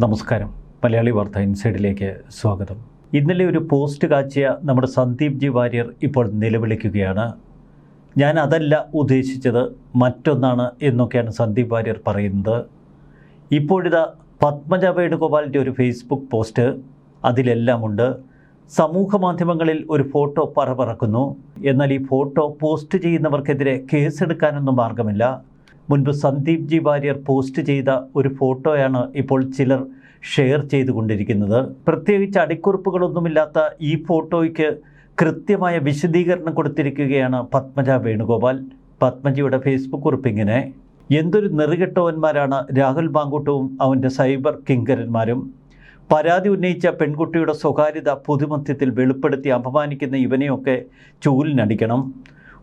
നമസ്കാരം. മലയാളി വാർത്ത ഇൻസൈഡിലേക്ക് സ്വാഗതം. ഇന്നലെ ഒരു പോസ്റ്റ് കാച്ചിയ നമ്മുടെ സന്ദീപ് ജി വാര്യർ ഇപ്പോൾ നിലവിളിക്കുകയാണ്. ഞാൻ അതല്ല ഉദ്ദേശിച്ചത് മറ്റൊന്നാണ് എന്നൊക്കെയാണ് സന്ദീപ് വാര്യർ പറയുന്നത്. ഇപ്പോഴിതാ പത്മജ വേണുഗോപാലിന്റെ ഒരു ഫേസ്ബുക്ക് പോസ്റ്റ് അതിലെല്ലാമുണ്ട്. സമൂഹ മാധ്യമങ്ങളിൽ ഒരു ഫോട്ടോ പറ പറക്കുന്നു. എന്നാൽ ഈ ഫോട്ടോ പോസ്റ്റ് ചെയ്യുന്നവർക്കെതിരെ കേസെടുക്കാനൊന്നും മാർഗമില്ല. മുൻപ് സന്ദീപ് ജി വാര്യർ പോസ്റ്റ് ചെയ്ത ഒരു ഫോട്ടോയാണ് ഇപ്പോൾ ചിലർ ഷെയർ ചെയ്തുകൊണ്ടിരിക്കുന്നത്. പ്രത്യേകിച്ച് അടിക്കുറിപ്പുകളൊന്നുമില്ലാത്ത ഈ ഫോട്ടോയ്ക്ക് കൃത്യമായ വിശദീകരണം കൊടുത്തിരിക്കുകയാണ് പത്മജ വേണുഗോപാൽ. പത്മജിയുടെ ഫേസ്ബുക്ക് കുറിപ്പിങ്ങനെ എന്തൊരു നെറുകെട്ടവന്മാരാണ് രാഹുൽ മാങ്കൂട്ടവും അവന്റെ സൈബർ കിങ്കരന്മാരും. പരാതി ഉന്നയിച്ച പെൺകുട്ടിയുടെ സ്വകാര്യത പൊതുമധ്യത്തിൽ വെളിപ്പെടുത്തി അപമാനിക്കുന്ന ഇവനെയൊക്കെ ചൂലിനടിക്കണം.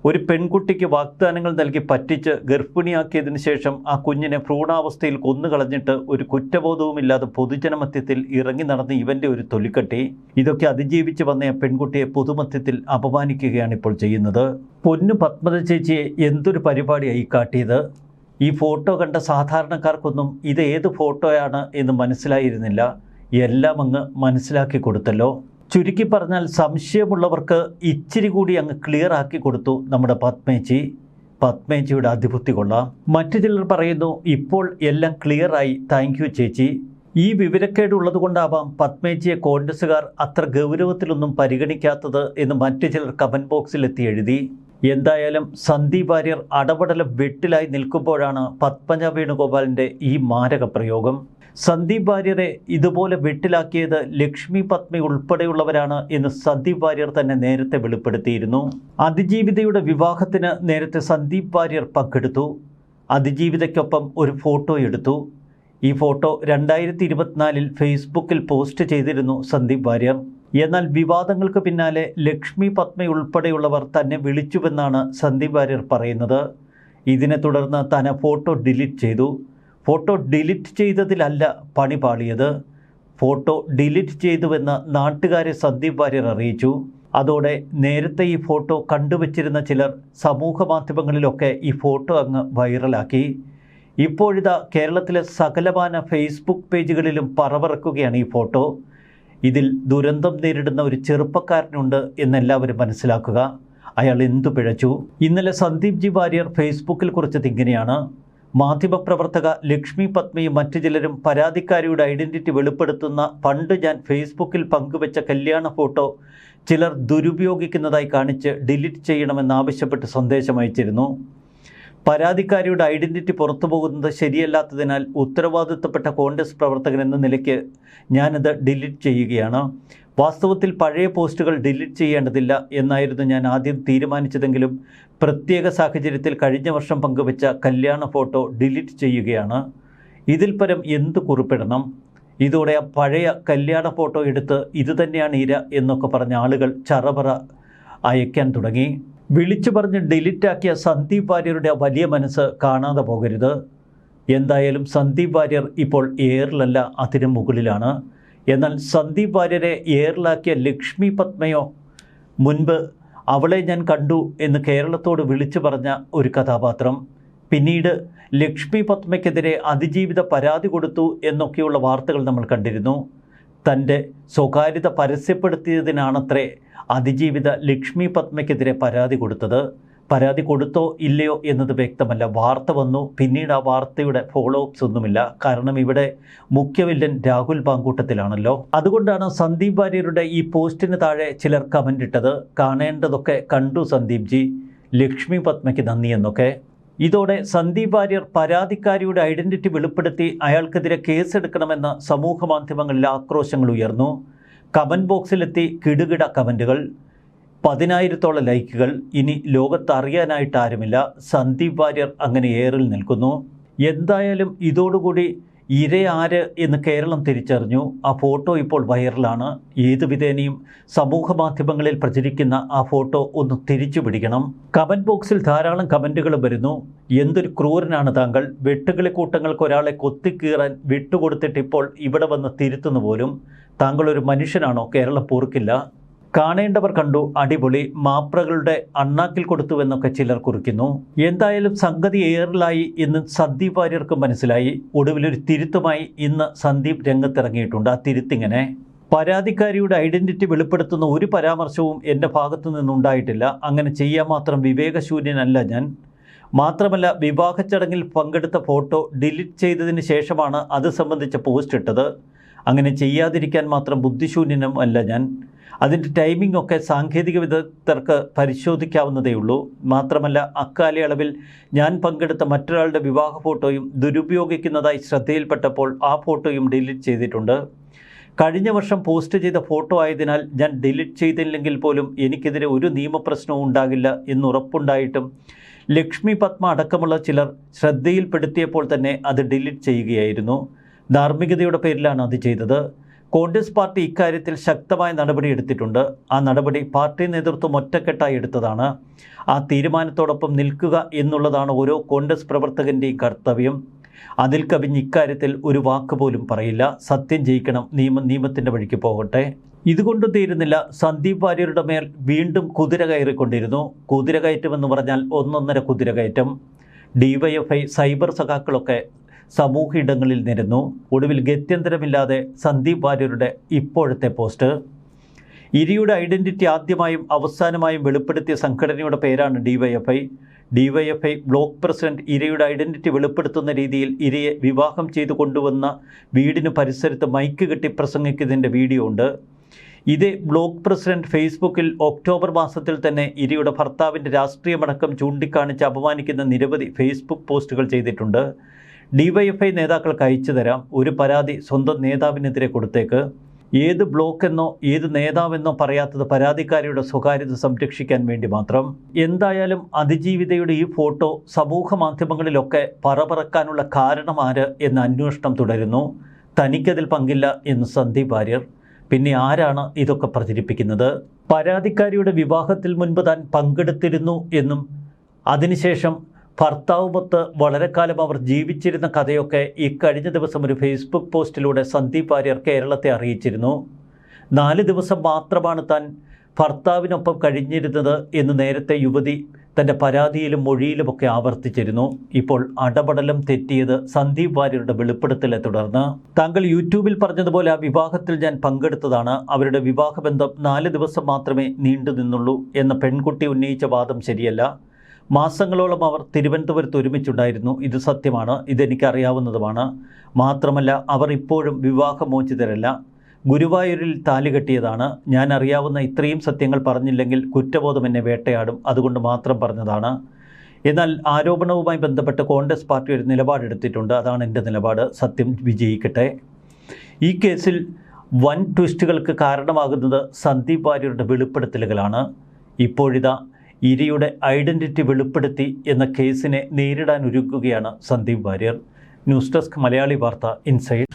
ഒരു പെൺകുട്ടിക്ക് വാഗ്ദാനങ്ങൾ നൽകി പറ്റിച്ച് ഗർഭിണിയാക്കിയതിനു ശേഷം ആ കുഞ്ഞിനെ ഭ്രൂണാവസ്ഥയിൽ കൊന്നുകളഞ്ഞിട്ട് ഒരു കുറ്റബോധവുമില്ലാതെ പൊതുജനമധ്യത്തിൽ ഇറങ്ങി നടന്ന ഇവന്റെ ഒരു തൊലിക്കട്ടി. ഇതൊക്കെ അതിജീവിച്ച് വന്ന പെൺകുട്ടിയെ പൊതുമധ്യത്തിൽ അപമാനിക്കുകയാണ് ഇപ്പോൾ ചെയ്യുന്നത്. പൊന്നു പത്മത ചേച്ചിയെ എന്തൊരു പരിപാടിയായി കാട്ടിയത്? ഈ ഫോട്ടോ കണ്ട സാധാരണക്കാർക്കൊന്നും ഇത് ഏത് ഫോട്ടോയാണ് എന്ന് മനസ്സിലായിരുന്നില്ല. എല്ലാം അങ്ങ് മനസ്സിലാക്കി കൊടുത്തല്ലോ. ചുരുക്കി പറഞ്ഞാൽ സംശയമുള്ളവർക്ക് ഇച്ചിരി കൂടി അങ്ങ് ക്ലിയർ ആക്കി കൊടുത്തു നമ്മുടെ പത്മേച്ചി. പത്മേച്ചിയുടെ അധിപുത്തി കൊള്ളാം. മറ്റു ചിലർ പറയുന്നു ഇപ്പോൾ എല്ലാം ക്ലിയറായി താങ്ക് യു ചേച്ചി. ഈ വിവരക്കേട് ഉള്ളതുകൊണ്ടാവാം പത്മേച്ചിയെ കോൺഗ്രസുകാർ അത്ര ഗൗരവത്തിലൊന്നും പരിഗണിക്കാത്തത് എന്ന് മറ്റു ചിലർ കമന്റ് ബോക്സിൽ എത്തി എഴുതി. എന്തായാലും സന്ദീപ് വാര്യർ അടപടലം വെട്ടിലായി നിൽക്കുമ്പോഴാണ് പത്മജ വേണുഗോപാലിന്റെ ഈ മാരക പ്രയോഗം. സന്ദീപ് വാര്യരെ ഇതുപോലെ വെട്ടിലാക്കിയത് ലക്ഷ്മി പത്മി ഉൾപ്പെടെയുള്ളവരാണ് എന്ന് സന്ദീപ് വാര്യർ തന്നെ നേരത്തെ വെളിപ്പെടുത്തിയിരുന്നു. അതിജീവിതയുടെ വിവാഹത്തിന് നേരത്തെ സന്ദീപ് വാര്യർ പങ്കെടുത്തു. അതിജീവിതയ്ക്കൊപ്പം ഒരു ഫോട്ടോ എടുത്തു. ഈ ഫോട്ടോ രണ്ടായിരത്തി ഇരുപത്തിനാലിൽ ഫേസ്ബുക്കിൽ പോസ്റ്റ് ചെയ്തിരുന്നു സന്ദീപ് വാര്യർ. എന്നാൽ വിവാദങ്ങൾക്ക് പിന്നാലെ ലക്ഷ്മി പത്മ ഉൾപ്പെടെയുള്ളവർ തന്നെ വിളിച്ചുവെന്നാണ് സന്ദീപ് വാര്യർ പറയുന്നത്. ഇതിനെ തുടർന്ന് തന്നെ ഫോട്ടോ ഡിലീറ്റ് ചെയ്തു. ഫോട്ടോ ഡിലീറ്റ് ചെയ്തതിലല്ല പണി പാളിയത്. ഫോട്ടോ ഡിലീറ്റ് ചെയ്തുവെന്ന് നാട്ടുകാരെ സന്ദീപ് വാര്യർ അറിയിച്ചു. അതോടെ നേരത്തെ ഈ ഫോട്ടോ കണ്ടുവച്ചിരുന്ന ചിലർ സമൂഹ മാധ്യമങ്ങളിലൊക്കെ ഈ ഫോട്ടോ അങ്ങ് വൈറലാക്കി. ഇപ്പോഴിതാ കേരളത്തിലെ സകലമാന ഫേസ്ബുക്ക് പേജുകളിലും പറവറക്കുകയാണ് ഈ ഫോട്ടോ. ഇതിൽ ദുരന്തം നേരിടുന്ന ഒരു ചെറുപ്പക്കാരനുണ്ട് എന്നെല്ലാവരും മനസ്സിലാക്കുക. അയാൾ എന്തു പിഴച്ചു? ഇന്നലെ സന്ദീപ് ജി വാര്യർ ഫേസ്ബുക്കിൽ കുറിച്ചത് ഇങ്ങനെയാണ്. മാധ്യമപ്രവർത്തക ലക്ഷ്മി പത്മയും മറ്റു ചിലരും പരാതിക്കാരിയുടെ ഐഡന്റിറ്റി വെളിപ്പെടുത്തുന്ന പണ്ട് ഞാൻ ഫേസ്ബുക്കിൽ പങ്കുവച്ച കല്യാണ ഫോട്ടോ ചിലർ ദുരുപയോഗിക്കുന്നതായി കാണിച്ച് ഡിലീറ്റ് ചെയ്യണമെന്നാവശ്യപ്പെട്ട് സന്ദേശം അയച്ചിരുന്നു. പരാതിക്കാരിയുടെ ഐഡന്റിറ്റി പുറത്തു പോകുന്നത് ശരിയല്ലാത്തതിനാൽ ഉത്തരവാദിത്തപ്പെട്ട കോൺഗ്രസ് പ്രവർത്തകൻ എന്ന നിലയ്ക്ക് ഞാനത് ഡിലീറ്റ് ചെയ്യുകയാണ്. വാസ്തവത്തിൽ പഴയ പോസ്റ്റുകൾ ഡിലീറ്റ് ചെയ്യേണ്ടതില്ല എന്നായിരുന്നു ഞാൻ ആദ്യം തീരുമാനിച്ചതെങ്കിലും പ്രത്യേക സാഹചര്യത്തിൽ കഴിഞ്ഞ വർഷം പങ്കുവച്ച കല്യാണ ഫോട്ടോ ഡിലീറ്റ് ചെയ്യുകയാണ്. ഇതിൽ പരം എന്ത് കുറിപ്പിടണം? ഇതോടെ ആ പഴയ കല്യാണ ഫോട്ടോ എടുത്ത് ഇതുതന്നെയാണ് ഇര എന്നൊക്കെ പറഞ്ഞ ആളുകൾ ചറപറ അയക്കാൻ തുടങ്ങി. വിളിച്ചു പറഞ്ഞ് ഡിലീറ്റാക്കിയ സന്ദീപ് വാര്യരുടെ വലിയ മനസ്സ് കാണാതെ പോകരുത്. എന്തായാലും സന്ദീപ് വാര്യർ ഇപ്പോൾ എയറിലല്ല അതിന് മുകളിലാണ്. എന്നാൽ സന്ദീപ് വാര്യരെ എയറിലാക്കിയ ലക്ഷ്മി പത്മയോ മുൻപ് അവളെ ഞാൻ കണ്ടു എന്ന് കേരളത്തോട് വിളിച്ചു പറഞ്ഞ ഒരു കഥാപാത്രം. പിന്നീട് ലക്ഷ്മി പത്മയ്ക്കെതിരെ അതിജീവിത പരാതി കൊടുത്തു എന്നൊക്കെയുള്ള വാർത്തകൾ നമ്മൾ കണ്ടിരുന്നു. തന്റെ സ്വകാര്യത പരസ്യപ്പെടുത്തിയതിനാണത്രേ അതിജീവിത ലക്ഷ്മി പത്മയ്ക്കെതിരെ പരാതി കൊടുത്തത്. പരാതി കൊടുത്തോ ഇല്ലയോ എന്നത് വ്യക്തമല്ല. വാർത്ത വന്നു. പിന്നീട് ആ വാർത്തയുടെ ഫോളോ അപ്സ് ഒന്നുമില്ല. കാരണം ഇവിടെ മുഖ്യവില്ലൻ രാഹുൽ പാങ്കൂട്ടത്തിലാണല്ലോ. അതുകൊണ്ടാണ് സന്ദീപ് വാര്യരുടെ ഈ പോസ്റ്റിന് താഴെ ചിലർ കമന്റ് ഇട്ടത്. കാണേണ്ടതൊക്കെ കണ്ടു സന്ദീപ് ജി. ലക്ഷ്മി പത്മയ്ക്ക് നന്ദി എന്നൊക്കെ. ഇതോടെ സന്ദീപ് വാര്യർ പരാതിക്കാരിയുടെ ഐഡന്റിറ്റി വെളിപ്പെടുത്തി അയാൾക്കെതിരെ കേസെടുക്കണമെന്ന് സമൂഹ മാധ്യമങ്ങളിൽ ആക്രോശങ്ങൾ ഉയർന്നു. കമന്റ് ബോക്സിലെത്തി കിടുകിട കമന്റുകൾ പതിനായിരത്തോളം ലൈക്കുകൾ. ഇനി ലോകത്ത് അറിയാനായിട്ട് ആരുമില്ല. സന്ദീപ് വാര്യർ അങ്ങനെ ഏറിൽ നിൽക്കുന്നു. എന്തായാലും ഇതോടുകൂടി ഇര ആര് എന്ന് കേരളം തിരിച്ചറിഞ്ഞു. ആ ഫോട്ടോ ഇപ്പോൾ വൈറലാണ്. ഏത് വിധേനയും സമൂഹ മാധ്യമങ്ങളിൽ പ്രചരിക്കുന്ന ആ ഫോട്ടോ ഒന്ന് തിരിച്ചു പിടിക്കണം. കമന്റ് ബോക്സിൽ ധാരാളം കമന്റുകൾ വരുന്നു. എന്തൊരു ക്രൂരനാണ് താങ്കൾ. വെട്ടുകിളി കൂട്ടങ്ങൾക്ക് ഒരാളെ കൊത്തിക്കീറാൻ വിട്ടുകൊടുത്തിട്ട് ഇപ്പോൾ ഇവിടെ വന്ന് തിരുത്തുന്നു പോലും. താങ്കൾ ഒരു മനുഷ്യനാണോ? കേരളം പോർക്കില്ല കാണേണ്ടവർ കണ്ടു അടിപൊളി മാപ്രകളുടെ അണ്ണാക്കിൽ കൊടുത്തുവെന്നൊക്കെ ചിലർ കുറിക്കുന്നു. എന്തായാലും സംഗതി ഏറിലായി എന്ന് സന്ദീപ് വാര്യർക്ക് മനസ്സിലായി. ഒടുവിലൊരു തിരുത്തുമായി ഇന്ന് സന്ദീപ് രംഗത്തിറങ്ങിയിട്ടുണ്ട്. ആ തിരുത്തിങ്ങനെ പരാതിക്കാരിയുടെ ഐഡന്റിറ്റി വെളിപ്പെടുത്തുന്ന ഒരു പരാമർശവും എന്റെ ഭാഗത്തു നിന്നുണ്ടായിട്ടില്ല. അങ്ങനെ ചെയ്യാൻ മാത്രം വിവേകശൂന്യനല്ല ഞാൻ. മാത്രമല്ല വിവാഹ ചടങ്ങിൽ പങ്കെടുത്ത ഫോട്ടോ ഡിലീറ്റ് ചെയ്തതിന് ശേഷമാണ് അത് സംബന്ധിച്ച പോസ്റ്റ് ഇട്ടത്. അങ്ങനെ ചെയ്യാതിരിക്കാൻ മാത്രം ബുദ്ധിശൂന്യനും അല്ല ഞാൻ. അതിന്റെ ടൈമിംഗ് ഒക്കെ സാങ്കേതിക വിദഗ്ധർക്ക് പരിശോധിക്കാവുന്നതേ ഉള്ളൂ. മാത്രമല്ല അക്കാലയളവിൽ ഞാൻ പങ്കെടുത്ത മറ്റൊരാളുടെ വിവാഹ ഫോട്ടോയും ദുരുപയോഗിക്കുന്നതായി ശ്രദ്ധയിൽപ്പെട്ടപ്പോൾ ആ ഫോട്ടോയും ഡിലീറ്റ് ചെയ്തിട്ടുണ്ട്. കഴിഞ്ഞ വർഷം പോസ്റ്റ് ചെയ്ത ഫോട്ടോ ആയതിനാൽ ഞാൻ ഡിലീറ്റ് ചെയ്തില്ലെങ്കിൽ പോലും എനിക്കെതിരെ ഒരു നിയമപ്രശ്നവും ഉണ്ടാകില്ല എന്നുറപ്പുണ്ടായിട്ടും ലക്ഷ്മി പത്മ അടക്കമുള്ള ചിലർ ശ്രദ്ധയിൽപ്പെടുത്തിയപ്പോൾ തന്നെ അത് ഡിലീറ്റ് ചെയ്യുകയായിരുന്നു. ധാർമ്മികതയുടെ പേരിലാണ് അത് ചെയ്തത്. കോൺഗ്രസ് പാർട്ടി ഇക്കാര്യത്തിൽ ശക്തമായ നടപടി എടുത്തിട്ടുണ്ട് ആ നടപടി പാർട്ടി നേതൃത്വം ഒറ്റക്കെട്ടായി എടുത്തതാണ്. ആ തീരുമാനത്തോടൊപ്പം നിൽക്കുക എന്നുള്ളതാണ് ഓരോ കോൺഗ്രസ് പ്രവർത്തകന്റെയും കർത്തവ്യം. അതിൽ കവിഞ്ഞ് ഇക്കാര്യത്തിൽ ഒരു വാക്ക് പോലും പറയില്ല. സത്യം ജയിക്കണം. നിയമം നിയമത്തിന്റെ വഴിക്ക് പോകട്ടെ. ഇതുകൊണ്ട് തീരുന്നില്ല സന്ദീപ് വാര്യരുടെ മേൽ വീണ്ടും കുതിര കയറിക്കൊണ്ടിരുന്നു. കുതിര കയറ്റം എന്ന് പറഞ്ഞാൽ ഒന്നൊന്നര കുതിര കയറ്റം. ഡിവൈഎഫ്ഐ സൈബർ സഖാക്കളൊക്കെ സമൂഹ ഇടങ്ങളിൽ നിരന്നു ഒടുവിൽ ഗത്യന്തരമില്ലാതെ സന്ദീപ് വാര്യരുടെ ഇപ്പോഴത്തെ പോസ്റ്റ്. ഇരിയുടെ ഐഡന്റിറ്റി ആദ്യമായും അവസാനമായും വെളിപ്പെടുത്തിയ സംഘടനയുടെ പേരാണ് ഡിവൈഎഫ്ഐ. ഡിവൈഎഫ്ഐ ബ്ലോക്ക് പ്രസിഡന്റ് ഇരയുടെ ഐഡന്റിറ്റി വെളിപ്പെടുത്തുന്ന രീതിയിൽ ഇരയെ വിവാഹം ചെയ്തു കൊണ്ടുവന്ന വീടിന് പരിസരത്ത് മൈക്ക് കെട്ടി പ്രസംഗിക്കുന്നതിന്റെ വീഡിയോ ഉണ്ട്. ഇതേ ബ്ലോക്ക് പ്രസിഡന്റ് ഫേസ്ബുക്കിൽ ഒക്ടോബർ മാസത്തിൽ തന്നെ ഇരയുടെ ഭർത്താവിന്റെ രാഷ്ട്രീയമടക്കം ചൂണ്ടിക്കാണിച്ച് അപമാനിക്കുന്ന നിരവധി ഫേസ്ബുക്ക് പോസ്റ്റുകൾ ചെയ്തിട്ടുണ്ട്. ഡിവൈഎഫ്ഐ നേതാക്കൾക്ക് അയച്ചു തരാം. ഒരു പരാതി സ്വന്തം നേതാവിനെതിരെ കൊടുത്തേക്ക്. ഏത് ബ്ലോക്കെന്നോ ഏത് നേതാവെന്നോ പറയാത്തത് പരാതിക്കാരിയുടെ സ്വകാര്യത സംരക്ഷിക്കാൻ വേണ്ടി മാത്രം. എന്തായാലും അതിജീവിതയുടെ ഈ ഫോട്ടോ സമൂഹ മാധ്യമങ്ങളിലൊക്കെ പറപറക്കാനുള്ള കാരണം ആര് എന്ന അന്വേഷണം തുടരുന്നു. തനിക്കതിൽ പങ്കില്ല എന്ന് സന്ദീപ് വാര്യർ. പിന്നെ ആരാണ് ഇതൊക്കെ പ്രചരിപ്പിക്കുന്നത്? പരാതിക്കാരിയുടെ വിവാഹത്തിൽ മുൻപ് താൻ പങ്കെടുത്തിരുന്നു എന്നും അതിനുശേഷം ഭർത്താവുമൊത്ത് വളരെ കാലം അവർ ജീവിച്ചിരുന്ന കഥയൊക്കെ ഈ കഴിഞ്ഞ ദിവസം ഒരു ഫേസ്ബുക്ക് പോസ്റ്റിലൂടെ സന്ദീപ് വാര്യർ കേരളത്തെ അറിയിച്ചിരുന്നു. നാല് ദിവസം മാത്രമാണ് താൻ ഭർത്താവിനൊപ്പം കഴിഞ്ഞിരുന്നത് എന്ന് നേരത്തെ യുവതി തന്റെ പരാതിയിലും മൊഴിയിലുമൊക്കെ ആവർത്തിച്ചിരുന്നു. ഇപ്പോൾ അടപടലം തെറ്റിയത് സന്ദീപ് വാര്യരുടെ വെളിപ്പെടുത്തലെ തുടർന്ന്. താങ്കൾ യൂട്യൂബിൽ പറഞ്ഞതുപോലെ ആ വിവാഹത്തിൽ ഞാൻ പങ്കെടുത്തതാണ്. അവരുടെ വിവാഹബന്ധം നാല് ദിവസം മാത്രമേ നീണ്ടു നിന്നുള്ളൂ എന്ന പെൺകുട്ടി ഉന്നയിച്ച വാദം ശരിയല്ല. മാസങ്ങളോളം അവർ തിരുവനന്തപുരത്ത് ഒരുമിച്ചുണ്ടായിരുന്നു. ഇത് സത്യമാണ്. ഇതെനിക്കറിയാവുന്നതുമാണ്. മാത്രമല്ല അവർ ഇപ്പോഴും വിവാഹമോചിതരല്ല. ഗുരുവായൂരിൽ താലി കെട്ടിയതാണ്. ഞാൻ അറിയാവുന്ന ഇത്രയും സത്യങ്ങൾ പറഞ്ഞില്ലെങ്കിൽ കുറ്റബോധം എന്നെ വേട്ടയാടും. അതുകൊണ്ട് മാത്രം പറഞ്ഞതാണ്. എന്നാൽ ആരോപണവുമായി ബന്ധപ്പെട്ട് കോൺഗ്രസ് പാർട്ടി ഒരു നിലപാടെടുത്തിട്ടുണ്ട്. അതാണ് എന്റെ നിലപാട്. സത്യം വിജയിക്കട്ടെ. ഈ കേസിൽ വൻ ട്വിസ്റ്റുകൾക്ക് കാരണമാകുന്നത് സന്ദീപ് വാര്യരുടെ വെളിപ്പെടുത്തലുകളാണ്. ഇപ്പോഴിതാ ഇരയുടെ ഐഡന്റിറ്റി വെളിപ്പെടുത്തി എന്ന കേസിനെ നേരിടാൻ ഒരുക്കുകയാണ് സന്ദീപ് വാര്യർ. ന്യൂസ് ഡെസ്ക് മലയാളി വാർത്ത ഇൻസൈഡ്.